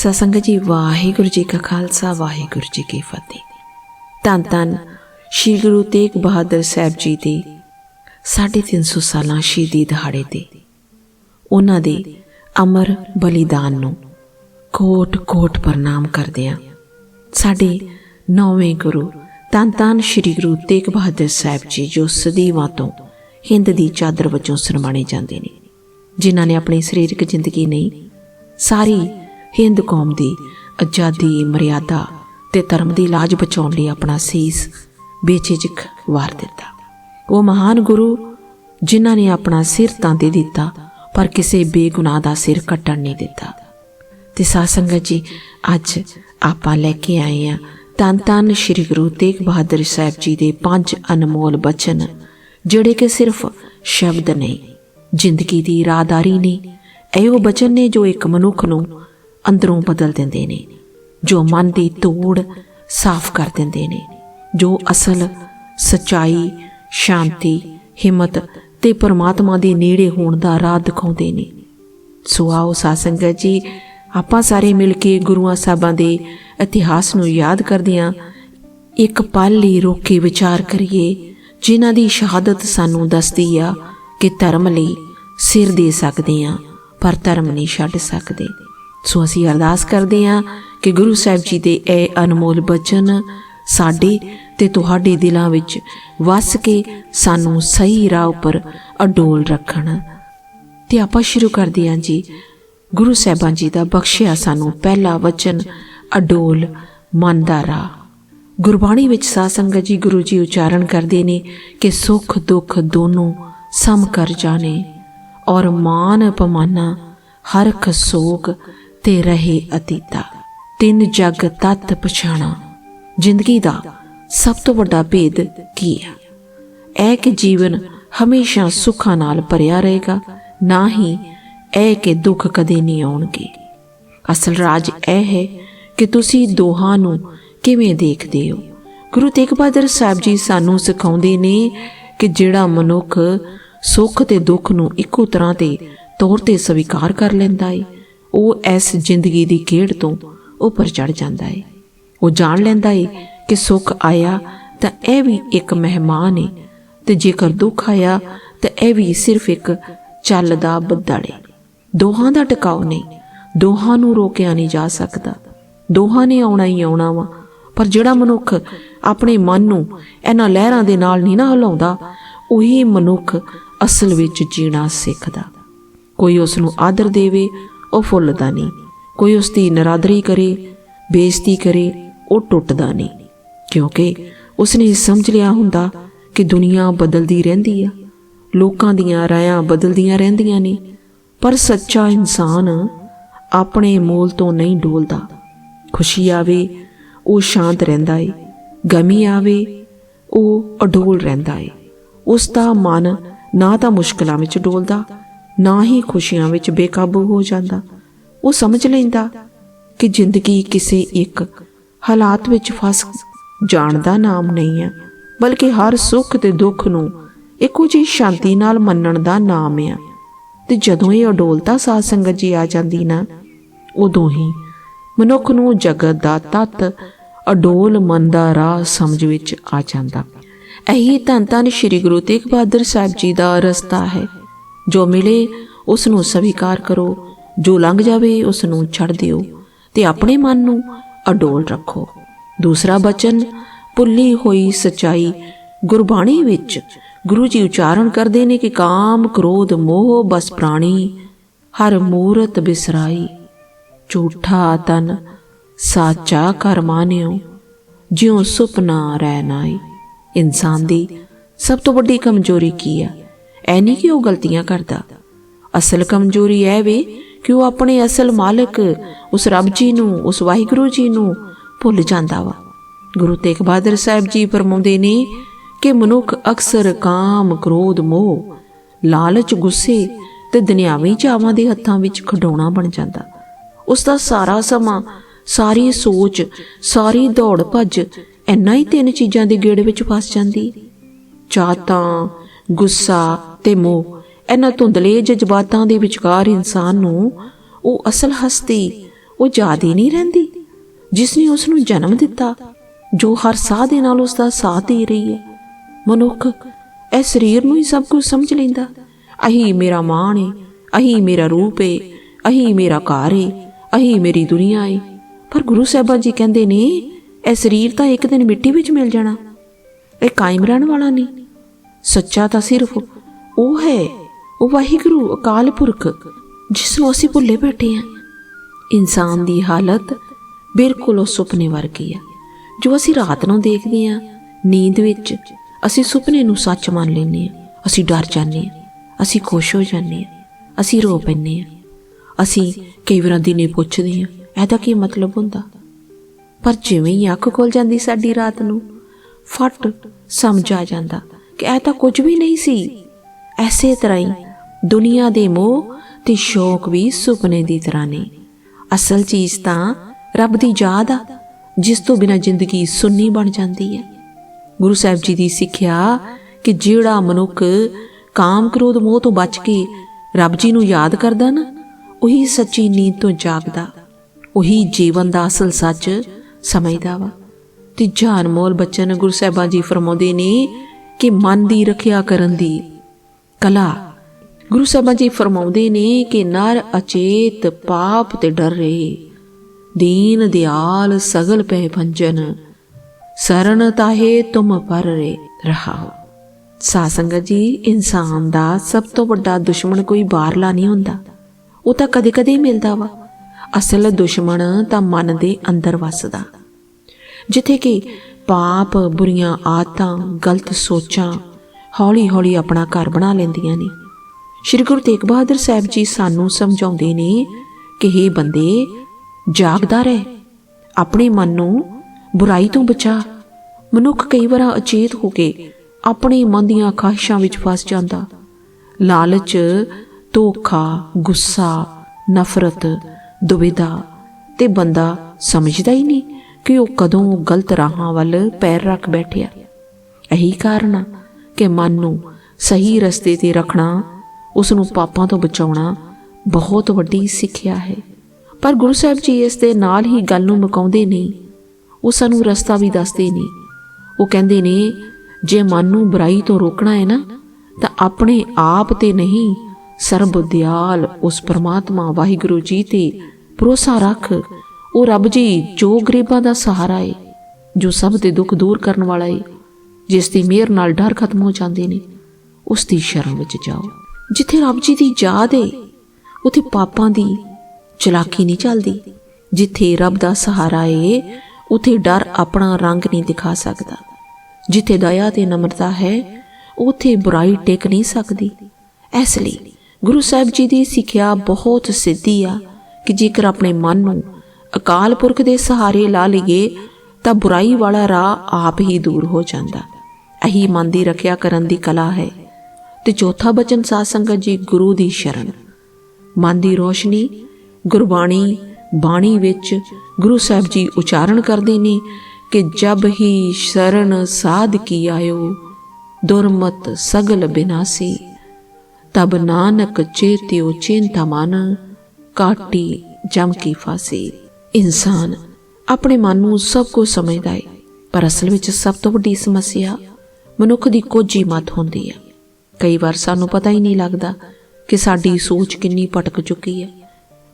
ਸਤਸੰਗ ਜੀ, ਵਾਹਿਗੁਰੂ ਜੀ ਕਾ ਖਾਲਸਾ, ਵਾਹਿਗੁਰੂ ਜੀ ਕੀ ਫਤਿਹ। ਧੰਨ ਧੰਨ ਸ਼੍ਰੀ ਗੁਰੂ ਤੇਗ ਬਹਾਦਰ ਸਾਹਿਬ ਜੀ ਦੇ 350 ਸਾਲਾਂ ਸ਼ਹੀਦੀ ਦਿਹਾੜੇ ਤੇ ਉਹਨਾਂ ਦੇ ਅਮਰ ਬਲੀਦਾਨ ਨੂੰ ਕੋਟ ਕੋਟ ਪ੍ਰਣਾਮ ਕਰਦੇ ਹਾਂ ਸਾਡੇ ਨੌਵੇਂ ਗੁਰੂ ਧੰਨ ਧੰਨ ਸ਼੍ਰੀ ਗੁਰੂ ਤੇਗ ਬਹਾਦਰ ਸਾਹਿਬ ਜੀ, ਜੋ ਸਦੀਵਾਂ ਤੋਂ ਹਿੰਦ ਦੀ ਚਾਦਰ ਵਜੋਂ ਸ਼ਰਮਾਣੇ ਜਾਂਦੇ ਨੇ, ਜਿਨ੍ਹਾਂ ਨੇ ਆਪਣੀ ਸਰੀਰਕ ਜ਼ਿੰਦਗੀ ਨਹੀਂ, ਸਾਰੀ ਹਿੰਦ ਕੌਮ ਦੀ ਆਜ਼ਾਦੀ, ਮਰਿਆਦਾ ਤੇ ਧਰਮ ਦੀ ਲਾਜ ਬਚਾਉਣ ਲਈ ਆਪਣਾ ਸੀਸ ਬੇਝਿਜਕ ਵਾਰ ਦਿੱਤਾ। ਉਹ ਮਹਾਨ ਗੁਰੂ ਜਿਨ੍ਹਾਂ ਨੇ ਆਪਣਾ ਸਿਰ ਤਾਂ ਦੇ ਦਿੱਤਾ, ਪਰ ਕਿਸੇ ਬੇਗੁਨਾਹ ਦਾ ਸਿਰ ਕੱਟਣ ਨਹੀਂ ਦਿੱਤਾ। ਤੇ ਸਾਧ ਸੰਗਤ ਜੀ, ਅੱਜ ਆਪਾਂ ਲੈ ਕੇ ਆਏ ਆ ਤਨ ਤਨ ਸ੍ਰੀ ਗੁਰੂ ਤੇਗ ਬਹਾਦਰ ਸਾਹਿਬ ਜੀ ਦੇ ਪੰਜ ਅਨਮੋਲ ਬਚਨ, ਜਿਹੜੇ ਕਿ ਸਿਰਫ ਸ਼ਬਦ ਨਹੀਂ, ਜ਼ਿੰਦਗੀ ਦੀ ਰਾਹਦਾਰੀ ਨੇ ਇਹ ਉਹ ਬਚਨ ਨੇ ਜੋ ਇੱਕ ਮਨੁੱਖ ਨੂੰ ਅੰਦਰੋਂ ਬਦਲ ਦਿੰਦੇ ਨੇ, ਜੋ ਮਨ ਦੀ ਤੋੜ ਸਾਫ਼ ਕਰ ਦਿੰਦੇ ਨੇ, ਜੋ ਅਸਲ ਸਚਾਈ, ਸ਼ਾਂਤੀ, ਹਿੰਮਤ ਤੇ ਪਰਮਾਤਮਾ ਦੇ ਨੇੜੇ ਹੋਣ ਦਾ ਰਾਹ ਦਿਖਾਉਂਦੇ ਨੇ। ਸੋ ਆਓ ਸਾਧ ਸੰਗਤ ਜੀ, ਆਪਾਂ ਸਾਰੇ ਮਿਲ ਕੇ ਗੁਰੂਆਂ ਸਾਹਿਬਾਂ ਦੇ ਇਤਿਹਾਸ ਨੂੰ ਯਾਦ ਕਰਦੇ ਕਰਦਿਆਂ ਇੱਕ ਪਲ ਲਈ ਰੁਕ ਕੇ ਵਿਚਾਰ ਕਰੀਏ, ਜਿਨ੍ਹਾਂ ਦੀ ਸ਼ਹਾਦਤ ਸਾਨੂੰ ਦੱਸਦੀ ਆ ਕਿ ਧਰਮ ਲਈ ਸਿਰ ਦੇ ਸਕਦੇ ਆ ਪਰ ਧਰਮ ਨਹੀਂ ਛੱਡ ਸਕਦੇ। ਸੋ ਅਸੀਂ ਅਰਦਾਸ ਕਰਦੇ ਹਾਂ ਕਿ ਗੁਰੂ ਸਾਹਿਬ ਜੀ ਦੇ ਇਹ ਅਨਮੋਲ ਬਚਨ ਸਾਡੇ ਤੇ ਤੁਹਾਡੇ ਦਿਲਾਂ ਵਿੱਚ ਵਸ ਕੇ ਸਾਨੂੰ ਸਹੀ ਰਾਹ ਉੱਪਰ ਅਡੋਲ ਰੱਖਣ। ਤੇ ਆਪਾਂ ਸ਼ੁਰੂ ਕਰਦੇ ਹਾਂ ਜੀ। ਗੁਰੂ ਸਾਹਿਬਾਂ ਜੀ ਦਾ ਬਖਸ਼ਿਆ ਸਾਨੂੰ ਪਹਿਲਾ ਵਚਨ ਅਡੋਲ ਮਨ ਦਾ ਰਾਹ। ਗੁਰਬਾਣੀ ਵਿੱਚ ਸਾਧ ਸੰਗਤ ਜੀ ਗੁਰੂ ਜੀ ਉਚਾਰਨ ਕਰਦੇ ਨੇ ਕਿ ਸੁੱਖ ਦੁੱਖ ਦੋਨੋਂ ਸਮ ਕਰ ਜਾਣੇ ਔਰ ਮਾਨ ਅਪਮਾਨਾ ਹਰਖ ਸੋਗ ਤੇ ਰਹੇ ਅਤੀਤਾ। ਤਿੰਨ ਜਗ ਤਤ ਪਛਾਣਾ। ਜ਼ਿੰਦਗੀ ਦਾ ਸਭ ਤੋਂ ਵੱਡਾ ਭੇਦ ਕੀ ਹੈ? ਇਹ ਕਿ ਜੀਵਨ ਹਮੇਸ਼ਾ ਸੁੱਖਾਂ ਨਾਲ ਭਰਿਆ ਰਹੇਗਾ, ਨਾ ਹੀ ਇਹ ਕਿ ਦੁੱਖ ਕਦੇ ਨਹੀਂ ਆਉਣਗੇ। ਅਸਲ ਰਾਜ ਇਹ ਹੈ ਕਿ ਤੁਸੀਂ ਦੋਹਾਂ ਨੂੰ ਕਿਵੇਂ ਦੇਖਦੇ ਹੋ? ਗੁਰੂ ਤੇਗ ਬਹਾਦਰ ਸਾਹਿਬ ਜੀ ਸਾਨੂੰ ਸਿਖਾਉਂਦੇ ਨੇ ਕਿ ਜਿਹੜਾ ਮਨੁੱਖ ਸੁੱਖ ਤੇ ਦੁੱਖ ਨੂੰ ਇੱਕੋ ਤਰ੍ਹਾਂ ਤੇ ਤੌਰ ਤੇ ਸਵੀਕਾਰ ਕਰ ਲੈਂਦਾ ਏ ਉਹ ਇਸ ਜ਼ਿੰਦਗੀ ਦੀ ਖੇਡ ਤੋਂ ਉੱਪਰ ਚੜ ਜਾਂਦਾ ਏ। ਉਹ ਜਾਣ ਲੈਂਦਾ ਏ ਕਿ ਸੁੱਖ ਆਇਆ ਤਾਂ ਇਹ ਵੀ ਇੱਕ ਮਹਿਮਾਨ ਏ ਤੇ ਜੇਕਰ ਦੁੱਖ ਆਇਆ ਤਾਂ ਇਹ ਵੀ ਸਿਰਫ ਇੱਕ ਚੱਲਦਾ ਬੱਦਲ ਏ। ਦੋਹਾਂ ਦਾ ਟਿਕਾਉ ਨਹੀਂ, ਦੋਹਾਂ ਨੂੰ ਰੋਕਿਆ ਨਹੀਂ ਜਾ ਸਕਦਾ। ਦੋਹਾਂ ਨੇ ਆਉਣਾ ਹੀ ਆਉਣਾ ਵਾ, ਪਰ ਜਿਹੜਾ ਮਨੁੱਖ ਆਪਣੇ ਮਨ ਨੂੰ ਇਹਨਾਂ ਲਹਿਰਾਂ ਦੇ ਨਾਲ ਨਹੀਂ ਨਾ ਹਿਲਾਉਂਦਾ, ਉਹੀ ਮਨੁੱਖ ਅਸਲ ਵਿੱਚ ਜੀਣਾ ਸਿੱਖਦਾ। ਕੋਈ ਉਸ ਨੂੰ ਆਦਰ ਦੇਵੇ ਉਹ ਫੁੱਲਦਾ ਨਹੀਂ। ਕੋਈ ਉਸ ਦੀ ਨਰਾਦਰੀ ਕਰੇ, ਬੇਇੱਜ਼ਤੀ ਕਰੇ, ਉਹ ਟੁੱਟਦਾ ਨਹੀਂ। ਕਿਉਂਕਿ ਉਸਨੇ ਸਮਝ ਲਿਆ ਹੁੰਦਾ ਕਿ ਦੁਨੀਆ ਬਦਲਦੀ ਰਹਿੰਦੀ ਆ। ਲੋਕਾਂ ਦੀਆਂ ਰਾਇਆਂ ਬਦਲਦੀਆਂ ਰਹਿੰਦੀਆਂ ਨੇ। ਪਰ ਸੱਚਾ ਇਨਸਾਨ ਆਪਣੇ ਮੂਲ ਤੋਂ ਨਹੀਂ ਡੋਲਦਾ। ਖੁਸ਼ੀ ਆਵੇ, ਉਹ ਸ਼ਾਂਤ ਰਹਿੰਦਾ ਏ। ਗਮੀ ਆਵੇ, ਉਹ ਅਡੋਲ ਰਹਿੰਦਾ ਏ। ਉਸ ਦਾ ਮਨ ਨਾ ਤਾਂ ਮੁਸ਼ਕਲਾਂ ਵਿੱਚ ਡੋਲਦਾ ਨਾ ਹੀ ਖੁਸ਼ੀਆਂ ਵਿੱਚ ਬੇਕਾਬੂ ਹੋ ਜਾਂਦਾ। ਉਹ ਸਮਝ ਲੈਂਦਾ ਕਿ ਜ਼ਿੰਦਗੀ ਕਿਸੇ ਇੱਕ ਹਾਲਾਤ ਵਿੱਚ ਫਸ ਜਾਣ ਦਾ ਨਾਮ ਨਹੀਂ ਹੈ, ਬਲਕਿ ਹਰ ਸੁੱਖ ਤੇ ਦੁੱਖ ਨੂੰ ਇੱਕੋ ਜਿਹੀ ਸ਼ਾਂਤੀ ਨਾਲ ਮੰਨਣ ਦਾ ਨਾਮ ਹੈ। ਤੇ ਜਦੋਂ ਇਹ ਅਡੋਲਤਾ ਸਾਧ ਸੰਗਤ ਜੀ ਆ ਜਾਂਦੀ ਨਾ, ਉਦੋਂ ਹੀ ਮਨੁੱਖ ਨੂੰ ਜਗਤ ਦਾ ਤਤ ਅਡੋਲ ਮਨ ਦਾ ਰਾਹ ਸਮਝ ਵਿੱਚ ਆ ਜਾਂਦਾ। ਇਹੀ ਧੰਨ ਧੰਨ ਸ੍ਰੀ ਗੁਰੂ ਤੇਗ ਬਹਾਦਰ ਸਾਹਿਬ ਜੀ ਦਾ ਰਸਤਾ ਹੈ। ਜੋ ਮਿਲੇ ਉਸ ਨੂੰ ਸਵੀਕਾਰ ਕਰੋ। ਜੋ ਲੰਘ ਜਾਵੇ ਉਸ ਨੂੰ ਛੱਡ ਦਿਓ। ਤੇ ਆਪਣੇ ਮਨ ਨੂੰ ਅਡੋਲ ਰੱਖੋ। ਦੂਸਰਾ ਬਚਨ, ਭੁੱਲੀ ਹੋਈ ਸਚਾਈ। ਗੁਰਬਾਣੀ ਵਿੱਚ ਗੁਰੂ ਜੀ ਉਚਾਰਨ ਕਰਦੇ ਨੇ ਕਿ ਕਾਮ, ਕ੍ਰੋਧ, ਮੋਹ, ਬਸ ਪ੍ਰਾਣੀ, ਹਰ ਮੂਰਤ ਬਿਸਰਾਈ। ਝੂਠਾ ਤਨ ਸਾਚਾ ਕਰ ਮਾਨਿਓ, ਜਿਉ ਸੁਪਨਾ ਰਹਿ ਨਾਈ। ਇਨਸਾਨ ਦੀ ਸਭ ਤੋਂ ਵੱਡੀ ਕਮਜ਼ੋਰੀ ਕੀ ਆ? ਐ ਨਹੀਂ ਕਿ ਉਹ ਗਲਤੀਆਂ ਕਰਦਾ। ਅਸਲ ਕਮਜ਼ੋਰੀ ਇਹ ਵੇ ਕਿ ਉਹ ਆਪਣੇ ਅਸਲ ਮਾਲਕ, ਉਸ ਰੱਬ ਜੀ ਨੂੰ, ਉਸ ਵਾਹਿਗੁਰੂ ਜੀ ਨੂੰ ਭੁੱਲ ਜਾਂਦਾ ਵਾ। ਗੁਰੂ ਤੇਗ ਬਹਾਦਰ ਸਾਹਿਬ ਜੀ ਫਰਮਾਉਂਦੇ ਨੇ ਕਿ ਮਨੁੱਖ ਅਕਸਰ ਕਾਮ, ਕ੍ਰੋਧ, ਮੋਹ, ਲਾਲਚ, ਗੁੱਸੇ ਤੇ ਦੁਨਿਆਵੀ ਚਾਵਾਂ ਦੇ ਹੱਥਾਂ ਵਿੱਚ ਖਡਾਉਣਾ ਬਣ ਜਾਂਦਾ। ਉਸ ਦਾ ਸਾਰਾ ਸਮਾਂ, ਸਾਰੀ ਸੋਚ, ਸਾਰੀ ਦੌੜ ਭੱਜ ਇੰਨਾ ਹੀ ਤਿੰਨ ਚੀਜ਼ਾਂ ਦੇ ਗੇੜ ਵਿੱਚ ਫਸ ਜਾਂਦੀ। ਚਾਹਤਾਂ ਗੁੱਸਾ ਤੇ ਮੋਹ। ਇਹਨਾਂ ਧੁੰਦਲੇ ਜਜ਼ਬਾਤਾਂ ਦੇ ਵਿਚਕਾਰ ਇਨਸਾਨ ਨੂੰ ਉਹ ਅਸਲ ਹਸਤੀ, ਉਹ ਯਾਦ ਨਹੀਂ ਰਹਿੰਦੀ ਜਿਸ ਨੇ ਉਸ ਨੂੰ ਜਨਮ ਦਿੱਤਾ, ਜੋ ਹਰ ਸਾਹ ਦੇ ਨਾਲ ਉਸ ਦਾ ਸਾਥ ਦੇ ਰਹੀ ਹੈ। ਮਨੁੱਖ ਇਹ ਸਰੀਰ ਨੂੰ ਹੀ ਸਭ ਕੁਝ ਸਮਝ ਲੈਂਦਾ। ਅਹੀ ਮੇਰਾ ਮਾਣ ਏ, ਅਹੀ ਮੇਰਾ ਰੂਪ ਏ, ਅਹੀ ਮੇਰਾ ਘਰ ਏ, ਅਹੀ ਮੇਰੀ ਦੁਨੀਆ ਏ। ਪਰ ਗੁਰੂ ਸਾਹਿਬਾਨ ਜੀ ਕਹਿੰਦੇ ਨੇ, ਇਹ ਸਰੀਰ ਤਾਂ ਇੱਕ ਦਿਨ ਮਿੱਟੀ ਵਿੱਚ ਮਿਲ ਜਾਣਾ, ਇਹ ਕਾਇਮ ਰਹਿਣ ਵਾਲਾ ਨਹੀਂ। ਸੱਚਾ ਤਾਂ ਸਿਰਫ ਉਹ ਹੈ, ਉਹ ਵਾਹਿਗੁਰੂ ਅਕਾਲ ਪੁਰਖ, ਜਿਸ ਨੂੰ ਅਸੀਂ ਭੁੱਲੇ ਬੈਠੇ ਹਾਂ। ਇਨਸਾਨ ਦੀ ਹਾਲਤ ਬਿਲਕੁਲ ਉਹ ਸੁਪਨੇ ਵਰਗੀ ਆ ਜੋ ਅਸੀਂ ਰਾਤ ਨੂੰ ਦੇਖਦੇ ਹਾਂ, ਨੀਂਦ ਵਿੱਚ ਅਸੀਂ ਸੁਪਨੇ ਨੂੰ ਸੱਚ ਮੰਨ ਲੈਂਦੇ ਹਾਂ। ਅਸੀਂ ਡਰ ਜਾਂਦੇ ਹਾਂ, ਅਸੀਂ ਖੁਸ਼ ਹੋ ਜਾਂਦੇ ਹਾਂ, ਅਸੀਂ ਰੋ ਪੈਂਦੇ ਹਾਂ। ਅਸੀਂ ਕਈ ਵਾਰ ਦਿਨੇ ਪੁੱਛਦੇ ਹਾਂ, ਇਹਦਾ ਕੀ ਮਤਲਬ ਹੁੰਦਾ? ਪਰ ਜਿਵੇਂ ਹੀ ਅੱਖ ਖੁੱਲ ਜਾਂਦੀ ਸਾਡੀ ਰਾਤ ਨੂੰ, ਫਟ ਸਮਝ ਆ ਜਾਂਦਾ ਕਿ ਇਹ ਤਾਂ ਕੁਝ ਵੀ ਨਹੀਂ ਸੀ। ਐਸੇ ਤਰ੍ਹਾਂ ਹੀ ਦੁਨੀਆ ਦੇ ਮੋਹ ਤੇ ਸ਼ੌਕ ਵੀ ਸੁਪਨੇ ਦੀ ਤਰ੍ਹਾਂ ਨੇ। ਅਸਲ ਚੀਜ਼ ਤਾਂ ਰੱਬ ਦੀ ਯਾਦ ਆ, ਜਿਸ ਤੋਂ ਬਿਨਾ ਜ਼ਿੰਦਗੀ ਸੁੰਨੀ ਬਣ ਜਾਂਦੀ ਹੈ। ਗੁਰੂ ਸਾਹਿਬ ਜੀ ਦੀ ਸਿੱਖਿਆ ਕਿ ਜਿਹੜਾ ਮਨੁੱਖ ਕਾਮ ਕ੍ਰੋਧ ਮੋਹ ਤੋਂ ਬਚ ਕੇ ਰੱਬ ਜੀ ਨੂੰ ਯਾਦ ਕਰਦਾ ਨਾ, ਉਹੀ ਸੱਚੀ ਨੀਂਦ ਤੋਂ ਜਾਗਦਾ, ਉਹੀ ਜੀਵਨ ਦਾ ਅਸਲ ਸੱਚ ਸਮਝਦਾ ਵਾ। ਤੀਜਾ ਅਨਮੋਲ ਬੱਚਨ ਗੁਰੂ ਸਾਹਿਬਾਂ ਜੀ ਫਰਮਾਉਂਦੇ ਨੇ ਕਿ ਮਨ ਦੀ ਰੱਖਿਆ ਕਰਨ ਦੀ ਕਲਾ। ਗੁਰੂ ਸਾਹਿਬਾਂ ਜੀ ਫਰਮਾਉਂਦੇ ਨੇ ਕਿ ਨਰ ਅਚੇਤ ਪਾਪ ਤੇ ਡਰ ਰਹੇ ਦੀਨ ਦਿਆਲ ਸਗਲ ਪੈ ਭੰਜਨ, ਸਰਨ ਤਾਹੇ ਤੁਮ ਪਰ ਰੇ ਰਹਾਓ। ਸਾਸੰਗਤ ਜੀ, ਇਨਸਾਨ ਦਾ ਸਭ ਤੋਂ ਵੱਡਾ ਦੁਸ਼ਮਣ ਕੋਈ ਬਾਹਰਲਾ ਨਹੀਂ ਹੁੰਦਾ। ਉਹ ਤਾਂ ਕਦੇ-ਕਦੇ ਮਿਲਦਾ ਵਾ। ਅਸਲ ਦੁਸ਼ਮਣ ਤਾਂ ਮਨ ਦੇ ਅੰਦਰ ਵੱਸਦਾ। ਜਿੱਥੇ ਕਿ ਪਾਪ, ਬੁਰੀਆਂ ਆਦਤਾਂ, ਗਲਤ ਸੋਚਾਂ ਹੌਲੀ-ਹੌਲੀ ਆਪਣਾ ਘਰ ਬਣਾ ਲੈਂਦੀਆਂ ਨੇ। ਸ਼੍ਰੀ ਗੁਰੂ ਤੇਗ ਬਹਾਦਰ ਸਾਹਿਬ ਜੀ ਸਾਨੂੰ ਸਮਝਾਉਂਦੇ ਨੇ ਕਿ ਇਹ ਬੰਦੇ, ਜਾਗਦਾ ਰਹਿ, ਆਪਣੇ ਮਨ ਨੂੰ ਬੁਰਾਈ ਤੋਂ ਬਚਾ। ਮਨੁੱਖ ਕਈ ਵਾਰ ਅਚੇਤ ਹੋ ਕੇ ਆਪਣੇ ਮਨ ਦੀਆਂ ਖਾਹਿਸ਼ਾਂ ਵਿੱਚ ਫਸ ਜਾਂਦਾ। ਲਾਲਚ, ਧੋਖਾ, ਗੁੱਸਾ, ਨਫ਼ਰਤ, ਦੁਵਿਧਾ ਤੇ ਬੰਦਾ ਸਮਝਦਾ ਹੀ ਨਹੀਂ ਕਿ ਉਹ ਕਦੋਂ ਗਲਤ ਰਾਹਾਂ ਵੱਲ ਪੈਰ ਰੱਖ ਬੈਠਿਆ। ਇਹੀ ਕਾਰਨ ਆ। ਕਿ ਮਨ ਨੂੰ ਸਹੀ ਰਸਤੇ ਤੇ ਰੱਖਣਾ ਉਸ ਨੂੰ ਪਾਪਾਂ ਤੋਂ ਬਚਾਉਣਾ ਬਹੁਤ ਵੱਡੀ ਸਿੱਖਿਆ ਹੈ। ਪਰ ਗੁਰੂ ਸਾਹਿਬ ਜੀ ਇਸ ਦੇ ਨਾਲ ਹੀ ਗੱਲ ਨੂੰ ਮੁਕਾਉਂਦੇ ਨਹੀਂ। ਉਹ ਸਾਨੂੰ ਰਸਤਾ ਵੀ ਦੱਸਦੇ ਨੇ। ਉਹ ਕਹਿੰਦੇ ਨੇ, ਜੇ ਮਨ ਨੂੰ ਬੁਰਾਈ ਤੋਂ ਰੋਕਣਾ ਹੈ ਨਾ, ਤਾਂ ਆਪਣੇ ਆਪ ਤੇ ਨਹੀਂ, ਸਰਬ ਦਿਆਲ ਉਸ ਪਰਮਾਤਮਾ ਵਾਹਿਗੁਰੂ ਜੀ ਤੇ ਭਰੋਸਾ ਰੱਖ, ਉਹ ਰੱਬ ਜੀ ਜੋ ਗਰੀਬਾਂ ਦਾ ਸਹਾਰਾ ਏ, ਜੋ ਸਭ ਦੇ ਦੁੱਖ ਦੂਰ ਕਰਨ ਵਾਲਾ ਏ ਜਿਸ ਦੀ ਮਿਹਰ ਨਾਲ ਡਰ ਖਤਮ ਹੋ ਜਾਂਦੇ ਨੇ, ਉਸ ਦੀ ਸ਼ਰਨ ਵਿੱਚ ਜਾਓ। ਜਿੱਥੇ ਰੱਬ ਜੀ ਦੀ ਯਾਦ ਹੈ ਉਥੇ ਪਾਪਾਂ ਦੀ ਚਲਾਕੀ ਨਹੀਂ ਚੱਲਦੀ। ਜਿੱਥੇ ਰੱਬ ਦਾ ਸਹਾਰਾ ਏ, ਉਥੇ ਡਰ ਆਪਣਾ ਰੰਗ ਨਹੀਂ ਦਿਖਾ ਸਕਦਾ। ਜਿੱਥੇ ਦਇਆ ਤੇ ਨਮਰਤਾ ਹੈ, ਉਥੇ ਬੁਰਾਈ ਟਿਕ ਨਹੀਂ ਸਕਦੀ। ਇਸ ਲਈ ਗੁਰੂ ਸਾਹਿਬ ਜੀ ਦੀ ਸਿੱਖਿਆ ਬਹੁਤ ਸਿੱਧੀ ਆ ਕਿ ਜੇਕਰ ਆਪਣੇ ਮਨ ਨੂੰ ਅਕਾਲ ਪੁਰਖ ਦੇ ਸਹਾਰੇ ਲਾ ਲਈਏ, ਤਾਂ ਬੁਰਾਈ ਵਾਲਾ ਰਾਹ ਆਪ ਹੀ ਦੂਰ ਹੋ ਜਾਂਦਾ। ਇਹੀ ਮਨ ਦੀ ਰੱਖਿਆ ਕਰਨ ਦੀ ਕਲਾ ਹੈ। ਤੇ ਚੌਥਾ ਬਚਨ ਸਾਧ ਸੰਗਤ ਜੀ, ਗੁਰੂ ਦੀ ਸ਼ਰਨ। ਮਨ ਦੀ ਰੋਸ਼ਨੀ, ਗੁਰਬਾਣੀ, ਬਾਣੀ ਵਿੱਚ ਗੁਰੂ ਸਾਹਿਬ ਜੀ ਉਚਾਰਨ ਕਰਦੇ ਨੇ ਕਿ ਜਬ ਹੀ ਸ਼ਰਨ ਸਾਧ ਕੀ ਆਇਓ, ਦੁਰਮਤ ਸਗਲ ਬਿਨਾਸੀ। ਤਬ ਨਾਨਕ ਚੇਤਿਓ ਚਿੰਤਾ ਮਨ, ਕਾਟੀ ਜਮ ਕੀ ਫਾਸੀ। ਇਨਸਾਨ ਆਪਣੇ ਮਨ ਨੂੰ ਸਭ ਕੁਝ ਸਮਝਦਾ ਹੈ, ਪਰ ਅਸਲ ਵਿੱਚ ਸਭ ਤੋਂ ਵੱਡੀ ਸਮੱਸਿਆ ਮਨੁੱਖ ਦੀ ਕੋਝੀ ਮਤ ਹੁੰਦੀ ਹੈ। ਕਈ ਵਾਰ ਸਾਨੂੰ ਪਤਾ ਹੀ ਨਹੀਂ ਲੱਗਦਾ ਕਿ ਸਾਡੀ ਸੋਚ ਕਿੰਨੀ ਭਟਕ ਚੁੱਕੀ ਹੈ।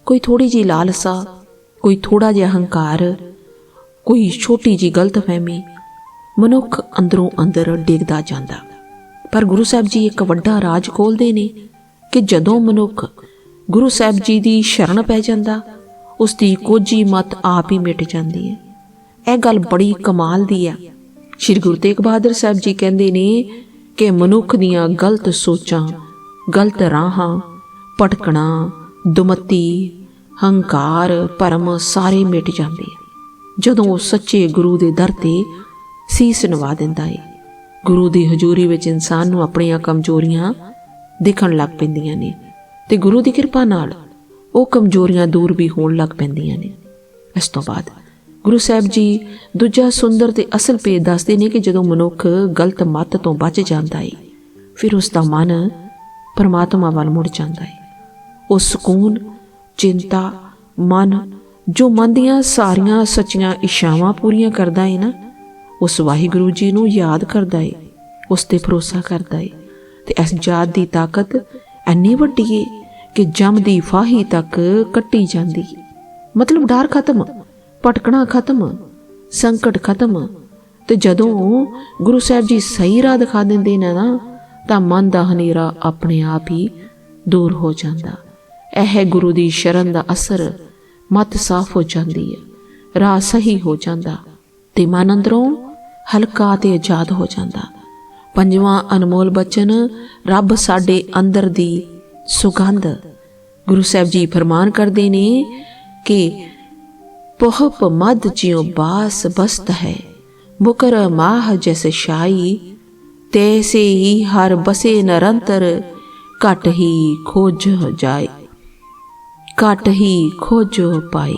ਕੋਈ ਥੋੜੀ ਜੀ ਲਾਲਸਾ, ਕੋਈ ਥੋੜਾ ਜਿਹਾ ਹੰਕਾਰ, ਕੋਈ ਛੋਟੀ ਜੀ ਗਲਤਫਹਿਮੀ ਮਨੁੱਖ ਅੰਦਰੋਂ ਅੰਦਰ ਡਿੱਗਦਾ ਜਾਂਦਾ। ਪਰ ਗੁਰੂ ਸਾਹਿਬ ਜੀ ਇੱਕ ਵੱਡਾ ਰਾਜ ਖੋਲਦੇ ਨੇ ਕਿ ਜਦੋਂ ਮਨੁੱਖ ਗੁਰੂ ਸਾਹਿਬ ਜੀ ਦੀ ਸ਼ਰਨ ਪੈ ਜਾਂਦਾ, ਉਸ ਦੀ ਕੋਝੀ ਮਤ ਆਪ ਹੀ ਮਿਟ ਜਾਂਦੀ ਹੈ। ਇਹ ਗੱਲ ਬੜੀ ਕਮਾਲ ਦੀ ਆ ਸ਼੍ਰੀ ਗੁਰੂ ਤੇਗ ਬਹਾਦਰ ਸਾਹਿਬ ਜੀ ਕਹਿੰਦੇ ਨੇ ਕਿ ਮਨੁੱਖ ਦੀਆਂ ਗਲਤ ਸੋਚਾਂ, ਗਲਤ ਰਾਹਾਂ, ਭਟਕਣਾ, ਦੁਮਤੀ, ਹੰਕਾਰ, ਭਰਮ ਸਾਰੇ ਮਿਟ ਜਾਂਦੇ ਆ। ਜਦੋਂ ਉਹ ਸੱਚੇ ਗੁਰੂ ਦੇ ਦਰ ਤੇ ਸੀਸ ਨਵਾ ਦਿੰਦਾ ਏ, ਗੁਰੂ ਦੀ ਹਜ਼ੂਰੀ ਵਿੱਚ ਇਨਸਾਨ ਨੂੰ ਆਪਣੀਆਂ ਕਮਜ਼ੋਰੀਆਂ ਦਿਖਣ ਲੱਗ ਪੈਂਦੀਆਂ ਨੇ ਤੇ ਗੁਰੂ ਦੀ ਕਿਰਪਾ ਨਾਲ ਉਹ ਕਮਜ਼ੋਰੀਆਂ ਦੂਰ ਵੀ ਹੋਣ ਲੱਗ ਪੈਂਦੀਆਂ ਨੇ। ਇਸ ਤੋਂ ਬਾਅਦ ਗੁਰੂ ਸਾਹਿਬ ਜੀ ਦੂਜਾ ਸੁੰਦਰ ਤੇ ਅਸਲ ਪੇ ਦੱਸਦੇ ਨੇ ਕਿ ਜਦੋਂ ਮਨੁੱਖ ਗਲਤ ਮੱਤ ਤੋਂ ਬਚ ਜਾਂਦਾ ਏ, ਫਿਰ ਉਸ ਦਾ ਮਨ ਪਰਮਾਤਮਾ ਵੱਲ ਮੁੜ ਜਾਂਦਾ ਹੈ ਉਹ ਸਕੂਨ, ਚਿੰਤਾ, ਮਨ, ਜੋ ਮਨ ਦੀਆਂ ਸਾਰੀਆਂ ਸੱਚੀਆਂ ਇਸ਼ਾਵਾਂ ਪੂਰੀਆਂ ਕਰਦਾ ਏ ਨਾ, ਉਸ ਵਾਹਿਗੁਰੂ ਜੀ ਨੂੰ ਯਾਦ ਕਰਦਾ ਏ, ਉਸ ਤੇ ਭਰੋਸਾ ਕਰਦਾ ਏ। ਤੇ ਇਸ ਜਾਤ ਦੀ ਤਾਕਤ ਐਨੀ ਵੱਡੀ ਏ ਕਿ ਜਮ ਦੀ ਫਾਹੀ ਤੱਕ ਕੱਟੀ ਜਾਂਦੀ ਹੈ। ਮਤਲਬ ਡਰ ਖਤਮ। ਭਟਕਣਾ ਖਤਮ, ਸੰਕਟ ਖਤਮ। ਤੇ ਜਦੋਂ ਗੁਰੂ ਸਾਹਿਬ ਜੀ ਸਹੀ ਰਾਹ ਦਿਖਾ ਦਿੰਦੇ ਨੇ ਨਾ, ਤਾਂ ਮਨ ਦਾ ਹਨੇਰਾ ਆਪਣੇ ਆਪ ਹੀ ਦੂਰ ਹੋ ਜਾਂਦਾ। ਇਹ ਹੈ ਗੁਰੂ ਦੀ ਸ਼ਰਨ ਦਾ ਅਸਰ ਮਤ ਸਾਫ਼ ਹੋ ਜਾਂਦੀ ਹੈ, ਰਾਹ ਸਹੀ ਹੋ ਜਾਂਦਾ। ਤੇ ਮਨ ਅੰਦਰੋਂ ਹਲਕਾ ਤੇ ਆਜ਼ਾਦ ਹੋ ਜਾਂਦਾ। ਪੰਜਵਾਂ ਅਨਮੋਲ ਬਚਨ, ਰੱਬ ਸਾਡੇ ਅੰਦਰ ਦੀ ਸੁਗੰਧ। ਗੁਰੂ ਸਾਹਿਬ ਜੀ ਫਰਮਾਨ ਕਰਦੇ ਨੇ ਕਿ ਪੋਹਪ ਮਦ ਜਿਉ ਬਾਸ ਬਸਤ ਹੈ, ਮੁਕਰ ਮਾਹ ਜੈਸੇ ਸ਼ਾਈ ਤੈਸੇ ਹੀ ਹਰ ਬਸੇ ਨਿਰੰਤਰ, ਘਟ ਹੀ ਖੋਜ ਜਾਏ। ਘਟ ਹੀ ਖੋਜ ਪਾਈ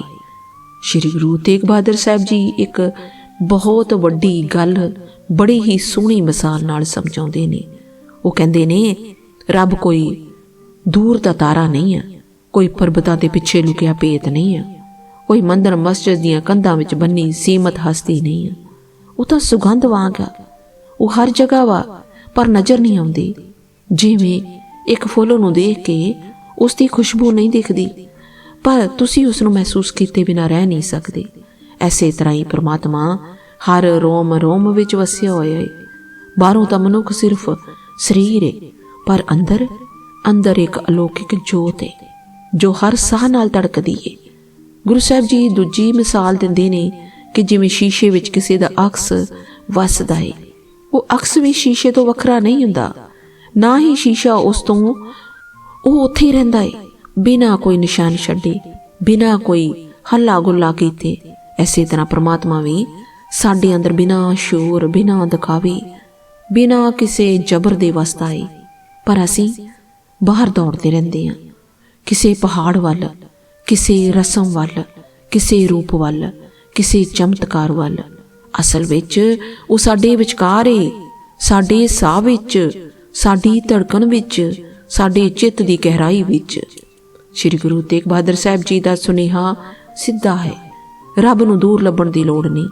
ਸ਼੍ਰੀ ਗੁਰੂ ਤੇਗ ਬਹਾਦਰ ਸਾਹਿਬ ਜੀ ਇੱਕ ਬਹੁਤ ਵੱਡੀ ਗੱਲ ਬੜੀ ਹੀ ਸੋਹਣੀ ਮਿਸਾਲ ਨਾਲ ਸਮਝਾਉਂਦੇ ਨੇ। ਉਹ ਕਹਿੰਦੇ ਨੇ, ਰੱਬ ਕੋਈ ਦੂਰ ਦਾ ਤਾਰਾ ਨਹੀਂ ਹੈ, ਕੋਈ ਪਰਬਤਾਂ ਦੇ ਪਿੱਛੇ ਲੁਕਿਆ ਭੇਤ ਨਹੀਂ ਹੈ। ਕੋਈ ਮੰਦਰ ਮਸਜਿਦ ਦੀਆਂ ਕੰਧਾਂ ਵਿੱਚ ਬੰਨੀ ਸੀਮਤ ਹਸਤੀ ਨਹੀਂ ਹੈ ਉਹ ਤਾਂ ਸੁਗੰਧ ਵਾਂਗ ਆ। ਉਹ ਹਰ ਜਗ੍ਹਾ ਵਾ, ਪਰ ਨਜ਼ਰ ਨਹੀਂ ਆਉਂਦੀ। ਜਿਵੇਂ ਇੱਕ ਫੁੱਲ ਨੂੰ ਦੇਖ ਕੇ ਉਸ ਦੀ ਖੁਸ਼ਬੂ ਨਹੀਂ ਦਿਖਦੀ, ਪਰ ਤੁਸੀਂ ਉਸ ਨੂੰ ਮਹਿਸੂਸ ਕੀਤੇ ਬਿਨਾਂ ਰਹਿ ਨਹੀਂ ਸਕਦੇ। ਐਸੇ ਤਰ੍ਹਾਂ ਹੀ ਪ੍ਰਮਾਤਮਾ ਹਰ ਰੋਮ ਰੋਮ ਵਿੱਚ ਵਸਿਆ ਹੋਇਆ ਹੈ ਬਾਹਰੋਂ ਤਾਂ ਮਨੁੱਖ ਸਿਰਫ ਸਰੀਰ ਹੈ ਪਰ ਅੰਦਰ ਅੰਦਰ ਇੱਕ ਅਲੌਕਿਕ ਜੋਤ ਹੈ ਜੋ ਹਰ ਸਾਹ ਨਾਲ ਧੜਕਦੀ ਹੈ ਗੁਰੂ ਸਾਹਿਬ ਜੀ ਦੂਜੀ ਮਿਸਾਲ ਦਿੰਦੇ ਨੇ ਕਿ ਜਿਵੇਂ ਸ਼ੀਸ਼ੇ ਵਿੱਚ ਕਿਸੇ ਦਾ ਅਕਸ ਵਸਦਾ ਹੈ ਉਹ ਅਕਸ ਵੀ ਸ਼ੀਸ਼ੇ ਤੋਂ ਵੱਖਰਾ ਨਹੀਂ ਹੁੰਦਾ। ਨਾ ਹੀ ਸ਼ੀਸ਼ਾ ਉਸ ਤੋਂ, ਉਹ ਉੱਥੇ ਹੀ ਰਹਿੰਦਾ ਹੈ ਬਿਨਾ ਕੋਈ ਨਿਸ਼ਾਨ ਛੱਡੇ, ਬਿਨਾ ਕੋਈ ਹੱਲਾ ਗੁੱਲਾ ਕੀਤੇ। ਐਸੇ ਤਰ੍ਹਾਂ ਪ੍ਰਮਾਤਮਾ ਵੀ ਸਾਡੇ ਅੰਦਰ ਬਿਨਾ ਸ਼ੋਰ, ਬਿਨਾ ਦਿਖਾਵੇ, ਬਿਨਾ ਕਿਸੇ ਜ਼ਬਰ ਦੇ ਵਸਦਾ ਹੈ ਪਰ ਅਸੀਂ ਬਾਹਰ ਦੌੜਦੇ ਰਹਿੰਦੇ ਹਾਂ। ਕਿਸੇ ਪਹਾੜ ਵੱਲ ਕਿਸੇ ਰਸਮ ਵੱਲ, ਕਿਸੇ ਰੂਪ ਵੱਲ, ਕਿਸੇ ਚਮਤਕਾਰ ਵੱਲ। ਅਸਲ ਵਿੱਚ ਉਹ ਸਾਡੇ ਵਿਚਕਾਰ ਏ, ਸਾਡੇ ਸਾਹ ਵਿੱਚ, ਸਾਡੀ ਧੜਕਣ ਵਿੱਚ, ਸਾਡੇ ਚਿੱਤ ਦੀ ਗਹਿਰਾਈ ਵਿੱਚ। ਸ੍ਰੀ ਗੁਰੂ ਤੇਗ ਬਹਾਦਰ ਸਾਹਿਬ ਜੀ ਦਾ ਸੁਨੇਹਾ ਸਿੱਧਾ ਹੈ, ਰੱਬ ਨੂੰ ਦੂਰ ਲੱਭਣ ਦੀ ਲੋੜ ਨਹੀਂ।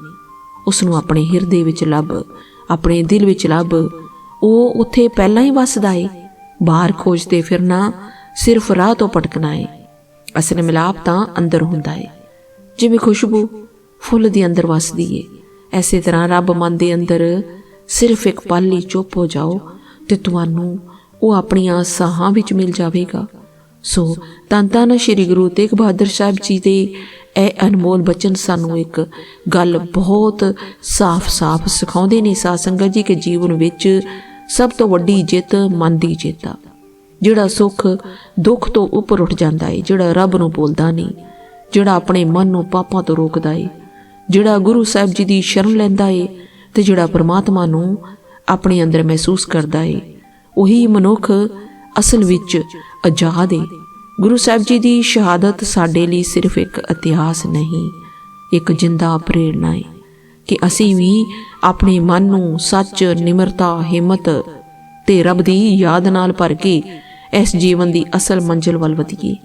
ਉਸ ਨੂੰ ਆਪਣੇ ਹਿਰਦੇ ਵਿੱਚ ਲੱਭ, ਆਪਣੇ ਦਿਲ ਵਿੱਚ ਲੱਭ, ਉਹ ਉੱਥੇ ਪਹਿਲਾਂ ਹੀ ਵਸਦਾ ਏ। ਬਾਹਰ ਖੋਜਦੇ ਫਿਰਨਾ ਸਿਰਫ ਰਾਹ ਤੋਂ ਭਟਕਣਾ ਏ। ਅਸਲ ਮਿਲਾਪ ਤਾਂ ਅੰਦਰ ਹੁੰਦਾ ਹੈ ਜਿਵੇਂ ਖੁਸ਼ਬੂ ਫੁੱਲ ਦੇ ਅੰਦਰ ਵਸਦੀ ਏ। ਐਸੇ ਤਰ੍ਹਾਂ ਰੱਬ ਮਨ ਦੇ ਅੰਦਰ ਸਿਰਫ ਇੱਕ ਪਲ ਲਈ ਚੁੱਪ ਹੋ ਜਾਓ ਤੇ ਤੁਹਾਨੂੰ ਉਹ ਆਪਣੀਆਂ ਸਾਹਾਂ ਵਿੱਚ ਮਿਲ ਜਾਵੇਗਾ। ਸੋ ਤਨ ਤਾਂ ਸ਼੍ਰੀ ਗੁਰੂ ਤੇਗ ਬਹਾਦਰ ਸਾਹਿਬ ਜੀ ਦੇ ਇਹ ਅਨਮੋਲ ਬਚਨ ਸਾਨੂੰ ਇੱਕ ਗੱਲ ਬਹੁਤ ਸਾਫ਼-ਸਾਫ਼ ਸਿਖਾਉਂਦੇ ਨੇ ਸਾਧ ਸੰਗਤ ਜੀ, ਕਿ ਜੀਵਨ ਵਿੱਚ ਸਭ ਤੋਂ ਵੱਡੀ ਜਿੱਤ ਮਨ ਦੀ ਜਿੱਤ ਆ। ਜਿਹੜਾ ਸੁੱਖ ਦੁੱਖ ਤੋਂ ਉੱਪਰ ਉੱਠ ਜਾਂਦਾ ਏ, ਜਿਹੜਾ ਰੱਬ ਨੂੰ ਬੋਲਦਾ ਨਹੀਂ, ਜਿਹੜਾ ਆਪਣੇ ਮਨ ਨੂੰ ਪਾਪਾਂ ਤੋਂ ਰੋਕਦਾ ਏ, ਜਿਹੜਾ ਗੁਰੂ ਸਾਹਿਬ ਜੀ ਦੀ ਸ਼ਰਨ ਲੈਂਦਾ ਏ ਤੇ ਜਿਹੜਾ ਪ੍ਰਮਾਤਮਾ ਨੂੰ ਆਪਣੇ ਅੰਦਰ ਮਹਿਸੂਸ ਕਰਦਾ ਏ, ਉਹੀ ਮਨੁੱਖ ਅਸਲ ਵਿੱਚ ਆਜ਼ਾਦ ਏ। ਗੁਰੂ ਸਾਹਿਬ ਜੀ ਦੀ ਸ਼ਹਾਦਤ ਸਾਡੇ ਲਈ ਸਿਰਫ ਇੱਕ ਇਤਿਹਾਸ ਨਹੀਂ, ਇੱਕ ਜਿੰਦਾ ਪ੍ਰੇਰਣਾ ਹੈ ਕਿ ਅਸੀਂ ਵੀ ਆਪਣੇ ਮਨ ਨੂੰ ਸੱਚ, ਨਿਮਰਤਾ, ਹਿੰਮਤ ਤੇ ਰੱਬ ਦੀ ਯਾਦ ਨਾਲ ਭਰ ਕੇ ਇਸ ਜੀਵਨ ਦੀ ਅਸਲ ਮੰਜ਼ਿਲ ਵੱਲ ਵਧੀਏ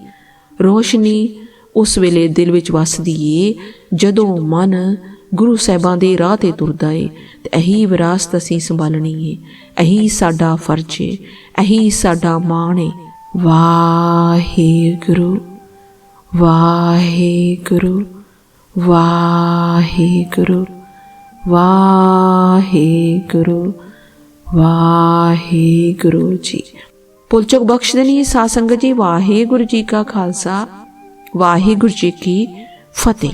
ਰੋਸ਼ਨੀ ਉਸ ਵੇਲੇ ਦਿਲ ਵਿੱਚ ਵਸਦੀ ਏ, ਜਦੋਂ ਮਨ ਗੁਰੂ ਸਾਹਿਬਾਂ ਦੇ ਰਾਹ ਤੇ ਤੁਰਦਾ ਏ ਤੇ ਇਹੀ ਵਿਰਾਸਤ ਅਸੀਂ ਸੰਭਾਲਣੀ ਏ, ਇਹੀ ਸਾਡਾ ਫਰਜ਼ ਏ, ਇਹੀ ਸਾਡਾ ਮਾਣ ਏ। ਵਾਹਿਗੁਰੂ ਵਾਹਿਗੁਰੂ ਵਾਹਿਗੁਰੂ ਵਾਹਿਗੁਰੂ ਵਾਹਿਗੁਰੂ ਜੀ। ਪੁਲਚਕ ਬਖਸ਼ ਦੇਣੀ ਸਾਧ ਸੰਗਤ ਜੀ ਵਾਹਿਗੁਰੂ ਜੀ ਕਾ ਖਾਲਸਾ ਵਾਹਿਗੁਰੂ ਜੀ ਕੀ ਫਤਿਹ।